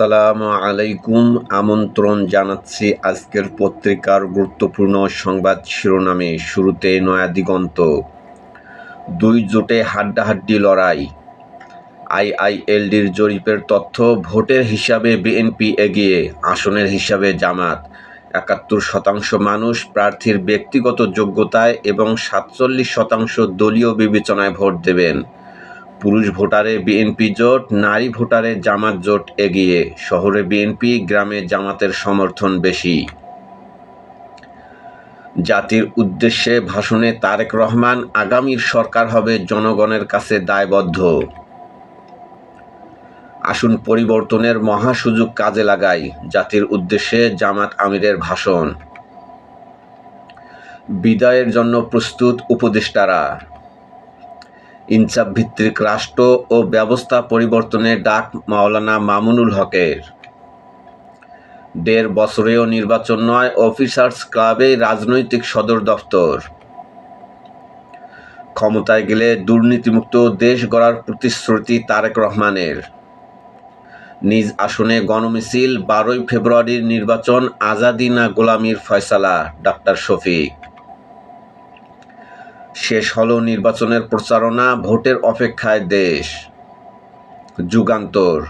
আসসালামু আলাইকুম। আমন্ত্রণ জানাচ্ছি আজকের পত্রিকার গুরুত্বপূর্ণ সংবাদ শিরোনামে। শুরুতে নয়া দিগন্ত। দুই জোটে হাড্ডাহাড্ডি লড়াই। আইআইএলডির জরিপের তথ্য, ভোটের হিসাবে বিএনপি এগিয়ে, আসনের হিসাবে জামাত। একাত্তর শতাংশ মানুষ প্রার্থীর ব্যক্তিগত যোগ্যতায় এবং সাতচল্লিশ শতাংশ দলীয় বিবেচনায় ভোট দেবেন। পুরুষ ভোটারে বিএনপি জোট, নারী ভোটারে জামাত জোট এগিয়ে। শহরে বিএনপি, গ্রামে জামাতের সমর্থন বেশি। জাতির উদ্দেশ্যে ভাষণে তারেক রহমান, আগামীর সরকার হবে জনগণের কাছে দায়বদ্ধ। আসুন পরিবর্তনের মহা সুযোগ কাজে লাগাই, জাতির উদ্দেশ্যে জামাত আমিরের ভাষণ। বিদায়ের জন্য প্রস্তুত উপদেষ্টারা। ইনসাফ ভিত্তিক রাষ্ট্র ও ব্যবস্থা পরিবর্তনের ডাক মাওলানা মামুনুল হকের। দেড় বছরেও নির্বাচন নয়, অফিসার্স ক্লাবে রাজনৈতিক সদর দফতর। ক্ষমতায় গেলে দুর্নীতিমুক্ত দেশ গড়ার প্রতিশ্রুতি তারেক রহমানের। নিজ আসনে গণমিছিল, বারোই ফেব্রুয়ারির নির্বাচন, আজাদি না গোলামির ফয়সালা, ডাক্তার শফিক। শেষ হলো নির্বাচনের প্রচারণা, ভোটের অপেক্ষায় দেশ। যুগান্তর।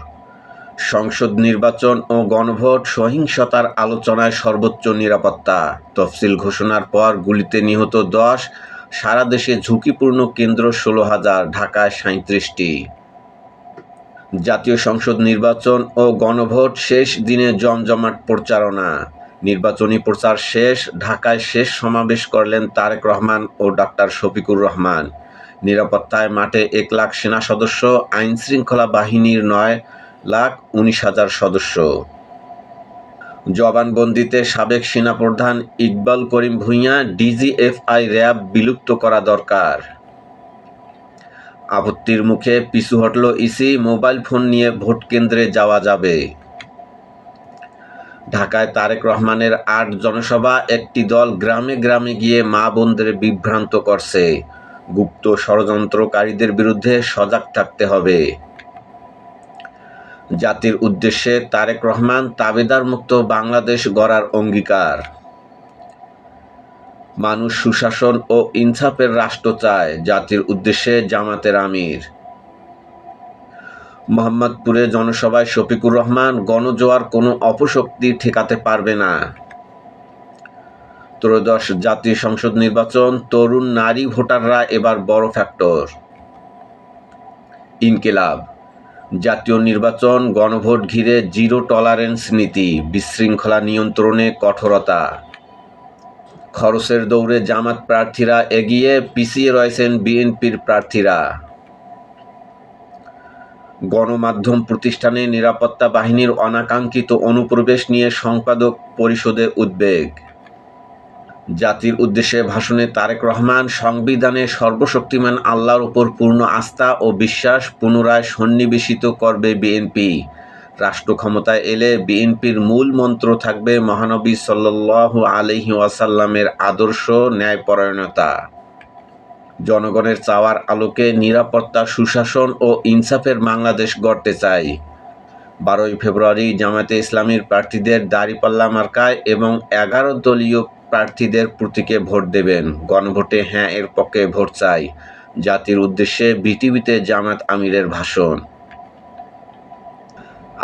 সংসদ নির্বাচন ও গণভোট সহিংসতার আলোচনায় সর্বোচ্চ নিরাপত্তা। তফসিল ঘোষণার পর গুলিতে নিহত দশ, সারা দেশে ঝুঁকিপূর্ণ কেন্দ্র ষোলো হাজার, ঢাকায় সাঁত্রিশটি জাতীয় সংসদ নির্বাচন ও গণভোট শেষ দিনে জমজমাট প্রচারণা। নির্বাচনী প্রচার শেষ, ঢাকায় শেষ সমাবেশ করলেন তারেক রহমান ও ডাক্তার শফিকুর রহমান। নিরাপত্তায় মাঠে এক লাখ সেনা সদস্য, আইন শৃঙ্খলা বাহিনীর নয় লাখ উনিশ হাজার সদস্য। জবানবন্দিতে সাবেক সেনাপ্রধান Iqbal Karim Bhuiyan D G F I RAB বিলুপ্ত করা দরকার। আপত্তির মুখে পিছু হটল ইসি, মোবাইল ফোন নিয়ে ভোট কেন্দ্রে যাওয়া যাবে। ঢাকায় তারেক রহমানের আট জনসভা একটি দল গ্রামে গ্রামে গিয়ে মা বোনদের বিভ্রান্ত করছে। গুপ্ত ষড়যন্ত্রকারীদের বিরুদ্ধে সজাগ থাকতে হবে। জাতির উদ্দেশ্যে তারেক রহমান তাবেদার মুক্ত বাংলাদেশ গড়ার অঙ্গীকার। মানুষ সুশাসন ও ইনসাফের রাষ্ট্র চায়। জাতির উদ্দেশ্যে জামাতের আমির। মোহাম্মদপুরে জনসভায় শফিকুর রহমান, গণজোয়ার কোনো অপশক্তি ঠেকাতে পারবে না। ত্রয়োদশ জাতীয় সংসদ নির্বাচন, তরুণ নারী ভোটাররা এবার বড় ফ্যাক্টর। ইনকিলাব, জাতীয় নির্বাচন, গণভোট ঘিরে জিরো টলারেন্স নীতি, বিশৃঙ্খলা নিয়ন্ত্রণে কঠোরতা। খরচের দৌড়ে জামাত প্রার্থীরা এগিয়ে, পিছিয়ে রয়েছেন বিএনপির প্রার্থীরা। গণমাধ্যম প্রতিষ্ঠানে নিরাপত্তা বাহিনীর অনাকাঙ্ক্ষিত অনুপ্রবেশ নিয়ে সম্পাদক পরিষদে উদ্বেগ। জাতির উদ্দেশ্যে ভাষণে তারেক রহমান, সংবিধানে সর্বশক্তিমান আল্লাহর উপর পূর্ণ আস্থা ও বিশ্বাস পুনরায় সন্নিবেশিত করবে বিএনপি। রাষ্ট্র ক্ষমতায় এলে বিএনপির মূল মন্ত্র থাকবে মহানবী সাল্লাহ আলহি ওয়াসাল্লামের আদর্শ ন্যায়পরায়ণতা। জনগণের চাওয়ার আলোকে নিরাপত্তা, সুশাসন ও ইনসাফের বাংলাদেশ গড়তে চাই। বারোই ফেব্রুয়ারি জামাতে ইসলামীর প্রার্থীদের দাঁড়িপাল্লা মার্কায় এবং এগারো দলীয় প্রার্থীদের প্রতীকে ভোট দেবেন। গণভোটে হ্যাঁ এর পক্ষে ভোট চাই। জাতির উদ্দেশ্যে বিটিভিতে জামাত আমিরের ভাষণ।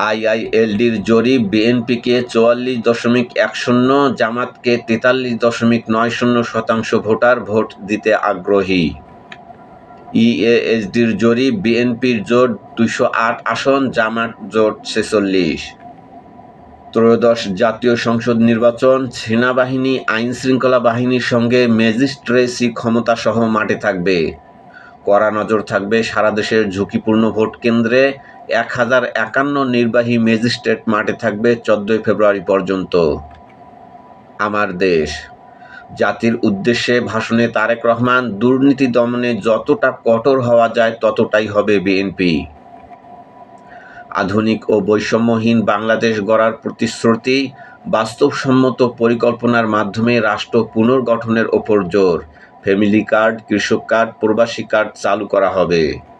আইআইএলডির জরিপ বিএনপিকে চুয়াল্লিশ দশমিক এক শূন্য, জামাতকে তেতাল্লিশ দশমিক নয় শূন্য শতাংশ ভোটার ভোট দিতে আগ্রহী। ইএএসডির জরিপ বিএনপির জোট দুইশো আট আসন, জামাত জোট ছেচল্লিশ। ত্রয়োদশ জাতীয় সংসদ নির্বাচন, সেনাবাহিনী আইন শৃঙ্খলা বাহিনীর সঙ্গে ম্যাজিস্ট্রেসি ক্ষমতাসহ মাঠে থাকবে। কড়া নজর থাকবে সারা দেশের ঝুঁকিপূর্ণ ভোট কেন্দ্রে এক হাজার একান্ন নির্বাহী ম্যাজিস্ট্রেট মাঠে থাকবে চোদ্দোই ফেব্রুয়ারি পর্যন্ত। আমার দেশ। জাতির উদ্দেশ্যে ভাষণে তারেক রহমান, দুর্নীতি দমনে যতটা কঠোর হওয়া যায় ততটাই হবে বিএনপি। আধুনিক ও বৈষম্যহীন বাংলাদেশ গড়ার প্রতিশ্রুতি, বাস্তবসম্মত পরিকল্পনার মাধ্যমে রাষ্ট্র পুনর্গঠনের ওপর জোর। ফ্যামিলি কার্ড, কৃষক কার্ড, প্রবাসী কার্ড চালু করা হবে।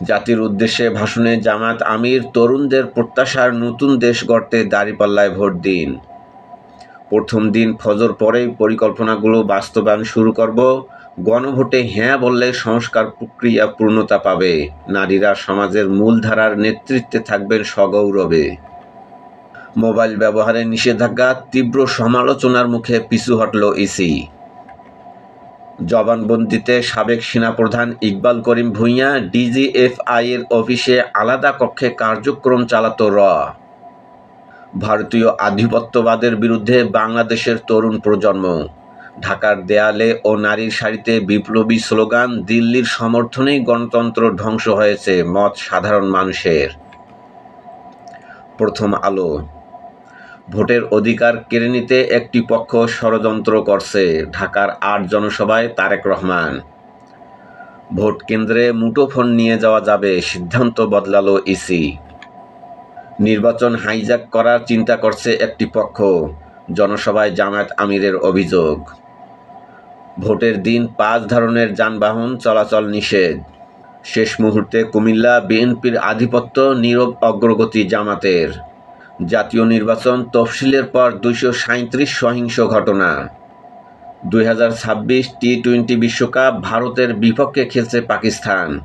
জাতির উদ্দেশ্যে ভাষণে জামাত আমির তরুণদের প্রত্যাশার নতুন দেশ গড়তে দাঁড়িপাল্লায় ভোট দিন। প্রথম দিন ফজর পরেই পরিকল্পনাগুলো বাস্তবায়ন শুরু করব। গণভোটে হ্যাঁ বললে সংস্কার প্রক্রিয়া পূর্ণতা পাবে। নারীরা সমাজের মূলধারার নেতৃত্বে থাকবেন সগৌরবে। মোবাইল ব্যবহারে নিষেধাজ্ঞা, তীব্র সমালোচনার মুখে পিছু হটল ইসি। জবানবন্দিতে সাবেক সেনাপ্রধান ইকবাল করিম ভূঁইয়া ডিজিএফআইয়ের অফিসে আলাদা কক্ষে কার্যক্রম চালাত র। ভারতীয় আধিপত্যবাদের বিরুদ্ধে বাংলাদেশের তরুণ প্রজন্ম। ঢাকার দেয়ালে ও নারীর শাড়িতে বিপ্লবী স্লোগান, দিল্লির সমর্থনেই গণতন্ত্র ধ্বংস হয়েছে মত সাধারণ মানুষের। প্রথম আলো। ভোটের অধিকার কেড়ে নিতে একটি পক্ষ ষড়যন্ত্র করছে, ঢাকার আট জনসভায় তারেক রহমান। ভোট কেন্দ্রে মুঠোফোন নিয়ে যাওয়া যাবে, সিদ্ধান্ত বদলালো ইসি। নির্বাচন হাইজ্যাক করার চিন্তা করছে একটি পক্ষ, জনসভায় জামায়াত আমিরের অভিযোগ। ভোটের দিন পাঁচ ধরনের যানবাহন চলাচল নিষেধ। শেষ মুহূর্তে কুমিল্লা বিএনপির আধিপত্য নীরব অগ্রগতি জামাতের। জাতীয় নির্বাচন তফসিলের পর দুইশো সাঁত্রিশ সহিংস ঘটনা। দুই হাজার ছাব্বিশ টি টোয়েন্টি বিশ্বকাপ ভারতের বিপক্ষে খেলছে পাকিস্তান।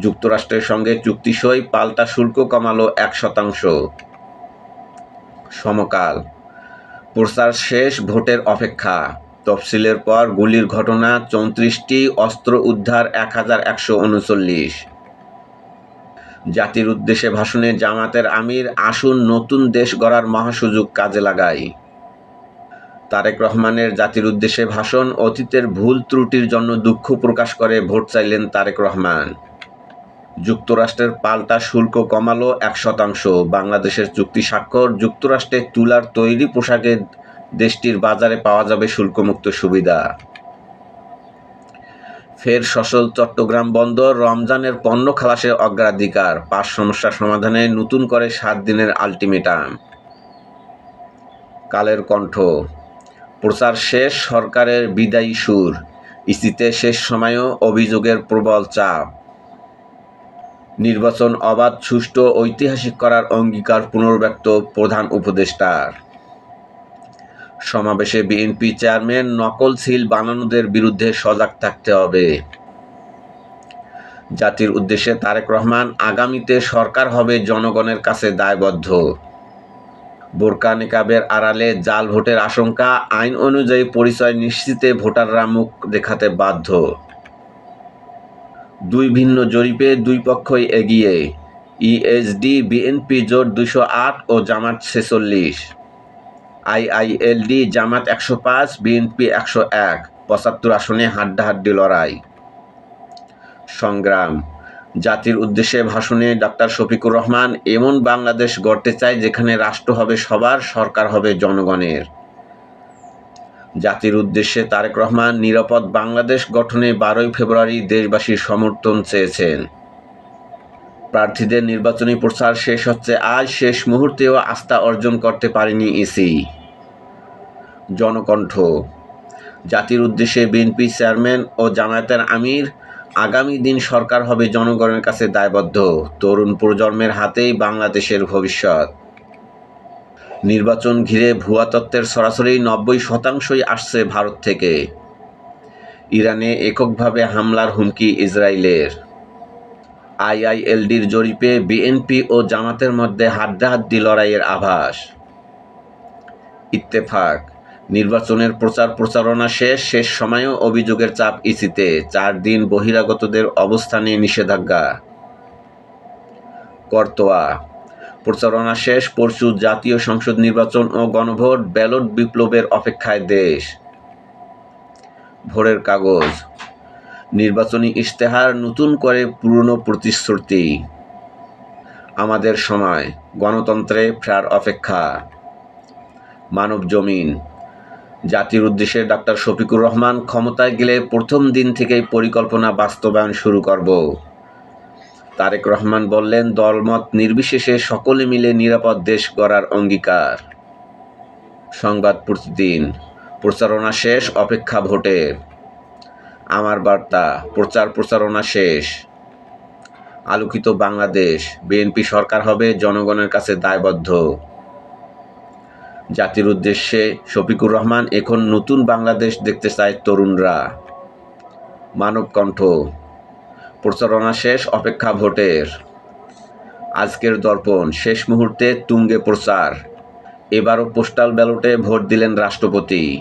যুক্তরাষ্ট্রের সঙ্গে চুক্তি সই পাল্টা শুল্ক কমালো এক শতাংশ। সমকাল। প্রচার শেষ ভোটের অপেক্ষা। তফসিলের পর গুলির ঘটনা চৌত্রিশটি অস্ত্র উদ্ধার এক হাজার একশো উনচল্লিশ। জাতির উদ্দেশ্যে ভাষণে জামাতের আমির আসুন নতুন দেশ গড়ার মহাসুযোগ কাজে লাগাই। তারেক রহমানের জাতির উদ্দেশ্যে ভাষণ, অতীতের ভুল ত্রুটির জন্য দুঃখ প্রকাশ করে ভোট চাইলেন তারেক রহমান। যুক্তরাষ্ট্রের পাল্টা শুল্ক কমালো এক শতাংশ। বাংলাদেশের চুক্তি স্বাক্ষর, যুক্তরাষ্ট্রে তুলার তৈরি পোশাকে দেশটির বাজারে পাওয়া যাবে শুল্কমুক্ত সুবিধা। ফের সচল চট্টগ্রাম বন্দর রমজানের পণ্য খালাসের অগ্রাধিকার। পাঁচ সমস্যা সমাধানে নতুন করে সাত দিনের আলটিমেটাম। কালের কণ্ঠ। প্রচার শেষ, সরকারের বিদায়ী সুর। ইসিতে শেষ সময়েও অভিযোগের প্রবল চাপ। নির্বাচন অবাধ, সুষ্ঠু ঐতিহাসিক করার অঙ্গীকার পুনর্ব্যক্ত প্রধান উপদেষ্টার। সমাবেশে বিএনপি চেয়ারম্যান নকল সিল বানানোদের বিরুদ্ধে সজাগ থাকতে হবে। জাতির উদ্দেশ্যে তারেক রহমান, আগামীতে সরকার হবে জনগণের কাছে দায়বদ্ধ। বোরকা নিকাবের আড়ালে জাল ভোটের আশঙ্কা, আইন অনুযায়ী পরিচয় নিশ্চিতে ভোটাররা মুখ দেখাতে বাধ্য। দুই ভিন্ন জরিপে দুই পক্ষই এগিয়ে, ইএসডি, বিএনপি জোট দুশো আট ও জামাত ছেচল্লিশ। আইআইএলডি জামাত একশো পাঁচ, বিএনপি একশো এক, পঁচাত্তর আসনে হাড্ডাহাড্ডি লড়াই। সংগ্রাম। জাতির উদ্দেশ্যে ভাষণে ডাক্তার শফিকুর রহমান, এমন বাংলাদেশ গড়তে চায় যেখানে রাষ্ট্র হবে সবার, সরকার হবে জনগণের। জাতির উদ্দেশ্যে তারেক রহমান নিরাপদ বাংলাদেশ গঠনে বারোই ফেব্রুয়ারি দেশবাসীর সমর্থন চেয়েছেন। প্রার্থীদের নির্বাচনী প্রচার শেষ হচ্ছে আজ, শেষ মুহূর্তেও আস্থা অর্জন করতে পারেনি ইসি। জনকণ্ঠ। জাতির উদ্দেশ্যে বিএনপি চেয়ারম্যান ও জামায়াতের আমির আগামী দিন সরকার হবে জনগণের কাছে দায়বদ্ধ। তরুণ প্রজন্মের হাতেই বাংলাদেশের ভবিষ্যৎ। নির্বাচন ঘিরে ভুয়া তত্ত্বের সরাসরি নব্বই শতাংশই আসছে ভারত থেকে। ইরানে এককভাবে হামলার হুমকি ইসরায়েলের। আইআইএলডির জরিপে বিএনপি ও জামাতের মধ্যে হাড্ডাহাড্ডি লড়াইয়ের আভাস। ইত্তেফাক নির্বাচনের প্রচার প্রচারণা শেষ শেষ সময়েও অভিযোগের চাপ ইসিতে। চার দিন বহিরাগতদের অবস্থানে নিষেধাজ্ঞা। করতোয়া। প্রচারণা শেষ, পরশু জাতীয় সংসদ নির্বাচন ও গণভোট, ব্যালট বিপ্লবের অপেক্ষায় দেশ। ভোরের কাগজ। নির্বাচনী ইশতেহার, নতুন করে পুরনো প্রতিশ্রুতি। আমাদের সময়। গণতন্ত্রে ফেরার অপেক্ষা। মানব জমিন। জাতির উদ্দেশ্যে ডাক্তার শফিকুর রহমান ক্ষমতায় গেলে প্রথম দিন থেকেই পরিকল্পনা বাস্তবায়ন শুরু করব। তারেক রহমান বললেন, দলমত নির্বিশেষে সকলে মিলে নিরাপদ দেশ গড়ার অঙ্গীকার। সংবাদ প্রতিদিন, প্রচারণা শেষ, অপেক্ষা ভোটের আমার বার্তা, প্রচার প্রচারণা শেষ। আলোকিত বাংলাদেশ, বিএনপি সরকার হবে জনগণের কাছে দায়বদ্ধ। জাতির উদ্দেশ্যে শফিকুর রহমান এখন নতুন বাংলাদেশ দেখতে চায় তরুণরা। মানবকণ্ঠ প্রচারণা শেষ, অপেক্ষা ভোটের। আজকের দর্পণ, শেষ মুহূর্তে তুঙ্গে প্রচার। এবারও পোস্টাল ব্যালটে ভোট দিলেন রাষ্ট্রপতি।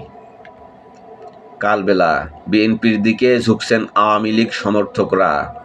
কালবেলা, বিএনপির দিকে ঝুঁকছেন আওয়ামী লীগ সমর্থকরা।